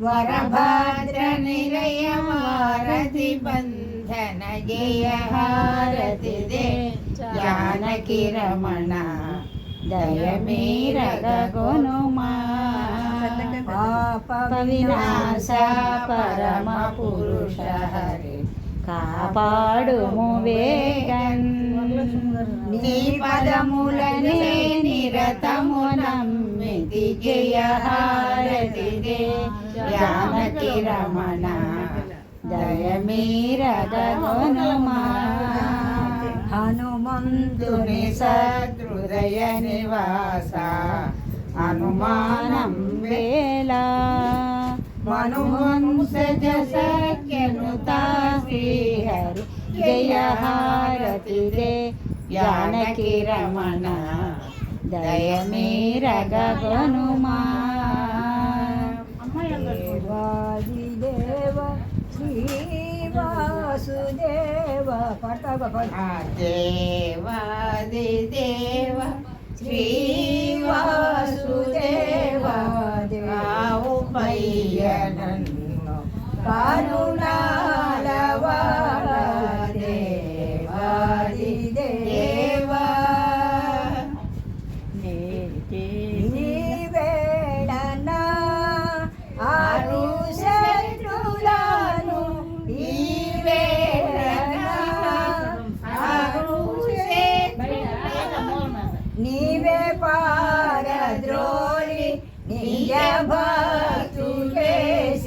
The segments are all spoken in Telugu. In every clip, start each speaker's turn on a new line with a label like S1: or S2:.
S1: వరభద్ర నిలయ వారధి బంధన జయ హారతి దే జానకి రమణ దయమీరగొనుమా
S2: పాప
S1: వినాశ పరమ పురుష హరి కాపాడుము వేగన్ నీ పదములనే నిరతము నమ్మితి జయ హారతి దే జానకి రమణ దయమీరగొనుమా
S2: హనుమంతుని
S1: హనుమంతుని సదృదయ నివాస హనుమానం వేలా మనుహంస సఖ్యనుతా శ్రీహరి జయ హారతి దే జానకి రమణ దయమీరగొనుమా ಶಿವಾಜಿದೇವ
S2: ಶ್ರೀವಾಸುದೇವ ಪಾಡ್ತಾ ದೇವಾದಿದೇವ
S1: ಶ್ರೀವಾಸುದೇವ ದೇವು ಪಯ್ಯನನ್ನು
S2: ಕಾರುಣ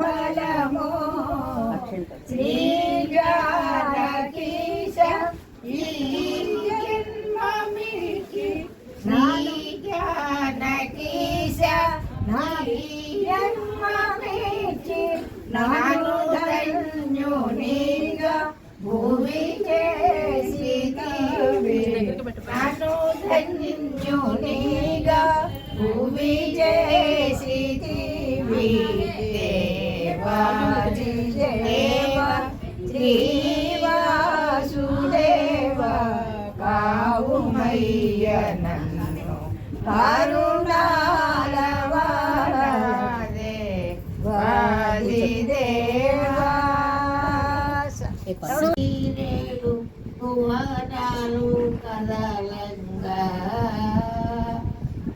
S2: ഫലമോ? ശ്രീജാനകീശ ജാനകീശ
S1: നീരന്മേറ്റി
S2: നാനു തഞ്ഞു നീക దేవాది దేవ శ్రీ వాసుదేవ కావుమయ్య నన్ను. కరుణాల వాది దేవా
S1: నేడు భువనాలు కదలంగా.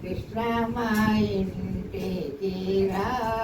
S1: కృష్ణమాయింటికి
S2: అమ్మ వాడికి తాత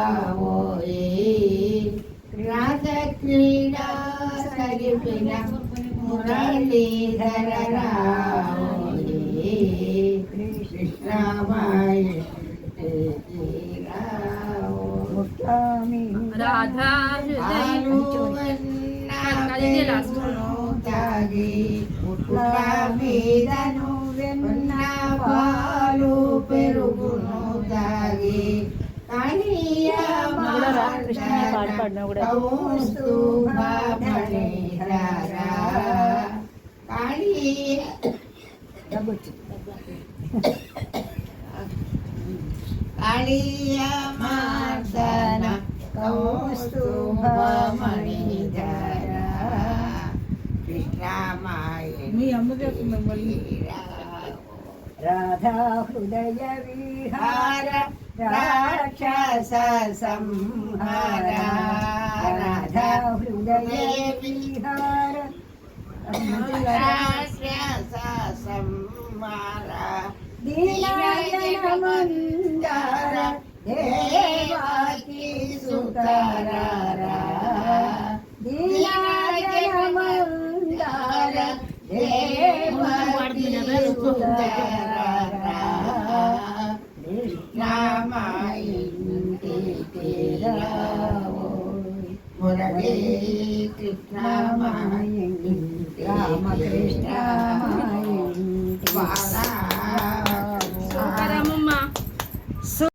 S1: लीलासयुपिन मुरलीधररावये कृष्णावाय राधा हृदय
S2: కూడా పాట పాడినా కూడా.
S1: కాళీయమార్దన కౌస్తుభమణిధర కృష్ణమాయ
S3: మీ అమ్మ
S2: రాధా హృదయ విహార
S1: రాక్షస సంహార
S2: రాధా హృదయ హృదయ విహార దీనాజనమందార దేవాకి సుతరారా దీనాజనమందార దేవాకి సుతరారా
S1: మురళీ కృష్ణ
S2: రామకృష్ణ
S1: బాలా